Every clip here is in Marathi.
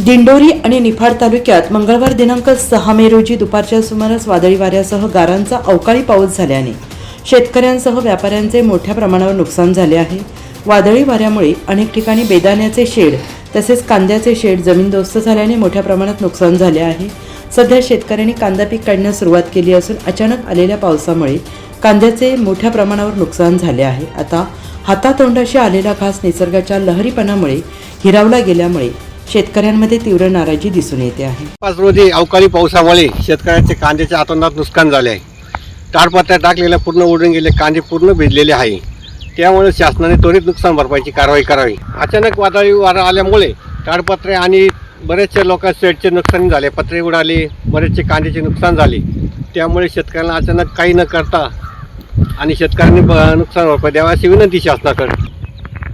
दिंडोरी आणि निफाड तालुक्यात मंगळवार दिनांक सहा मे रोजी दुपारच्या सुमारास वादळी वाऱ्यासह गारांचा अवकाळी पाऊस झाल्याने शेतकऱ्यांसह व्यापाऱ्यांचे मोठ्या प्रमाणावर नुकसान झाले आहे. वादळी वाऱ्यामुळे अनेक ठिकाणी बेदाण्याचे शेड तसेच कांद्याचे शेड जमीनदोस्त झाल्याने मोठ्या प्रमाणात नुकसान झाले आहे. सध्या शेतकऱ्यांनी कांदा पीक काढण्यास सुरुवात केली असून अचानक आलेल्या पावसामुळे कांद्याचे मोठ्या प्रमाणावर नुकसान झाले आहे. आता हातातोंडाशी आलेला घास निसर्गाच्या लहरीपणामुळे हिरावला गेल्यामुळे शेतकऱ्यांमध्ये तीव्र नाराजी दिसून येते आहे. पाच रोजी अवकाळी पावसामुळे शेतकऱ्यांचे कांद्याच्या आतोनात नुकसान झाले आहे. ताडपत्र्या टाकलेल्या पूर्ण उडून गेले कांदे पूर्ण भिजलेले आहे. त्यामुळे शासनाने त्वरित नुकसान भरपाईची कारवाई करावी. अचानक वादळी वारा आल्यामुळे ताडपत्रे आणि बरेचसे लोक शेडचे नुकसान झाले पत्रे उडाले बरेचसे कांद्याचे नुकसान झाले. त्यामुळे शेतकऱ्यांना अचानक काही न करता आणि शेतकऱ्यांनी ब- नुकसान भरपाई द्यावा अशी विनंती शासनाकडे.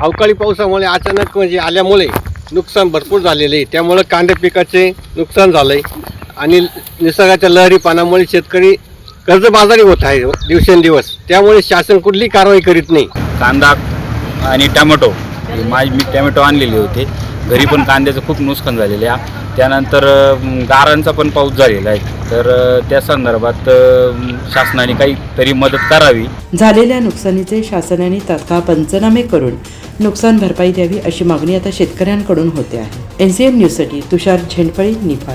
अवकाळी पावसामुळे अचानक म्हणजे आल्यामुळे नुकसान भरपूर झालेलं आहे. त्यामुळं कांदे पिकाचे नुकसान झालं आहे आणि निसर्गाच्या लहरी पानामुळे शेतकरी कर्जबाजारी होत आहे दिवसेंदिवस. त्यामुळे शासन कुठली कारवाई करीत नाही. कांदा आणि टमॅटो. माझी मी टॅमॅटो आणलेले होते. घरी पण कांद्याचं खूप नुकसान झालेलं आहे. त्यानंतर गारांचा पण पाऊस झालेला आहे. तर त्या संदर्भात शासनाने काहीतरी मदत करावी. झालेल्या नुकसानीचे शासनाने तात्काळ पंचनामे करून नुकसान भरपाई द्यावी अशी मागणी आता शेतकऱ्यांकडून होते आहे. एनसीएन न्यूजसाठी तुषार झेंडफळी निफाड.